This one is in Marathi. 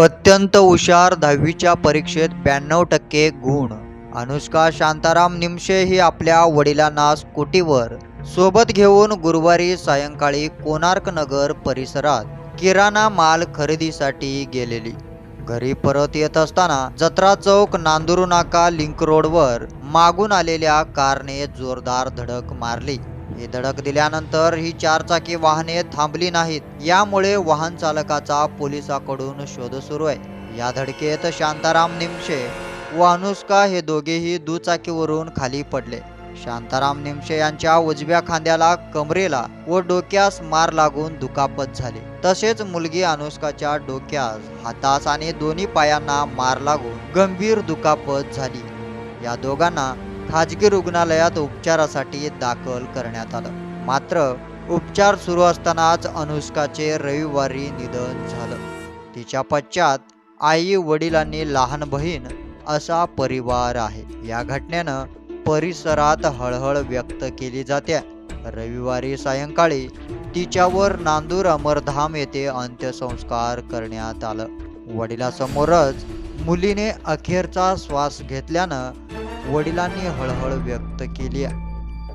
अत्यंत हुशार दहावीच्या परीक्षेत ब्याण्णव टक्के गुण. अनुष्का शांताराम निमशे ही आपल्या वडिलांना स्कूटीवर सोबत घेऊन गुरुवारी सायंकाळी कोणार्क नगर परिसरात किराणा माल खरेदीसाठी गेलेली. घरी परत येत असताना जत्रा चौक नांदुरू नाका लिंक रोडवर मागून आलेल्या कारने जोरदार धडक मारली. ही धडक दिल्यानंतर ही चारचाकी वाहने थांबली नाहीत. यामुळे वाहन चालकाचा पोलिसाकडून शोध सुरू आहे. या धडकेत शांताराम निमशे व अनुष्का हे दोघेही दुचाकीवरून खाली पडले. शांताराम निमशे यांच्या उजव्या खांद्याला कमरेला व डोक्यास मार लागून दुखापत झाली. तसेच मुलगी अनुष्काच्या डोक्यास हातास आणि दोन्ही पायांना मार लागून गंभीर दुखापत झाली. या दोघांना खाजगी रुग्णालयात उपचारासाठी दाखल करण्यात आलं. मात्र उपचार सुरू असतानाच अनुष्काचे रविवारी निधन झालं. तिच्या पश्चात आई वडिलांनी लहान बहीण असा परिवार आहे. या घटनेनं परिसरात हळहळ व्यक्त केली जाते. रविवारी सायंकाळी तिच्यावर नांदूर अमरधाम येथे अंत्यसंस्कार करण्यात आलं. वडिलासमोरच मुलीने अखेरचा श्वास घेतल्यानं वडिलांनी हळहळ व्यक्त केली.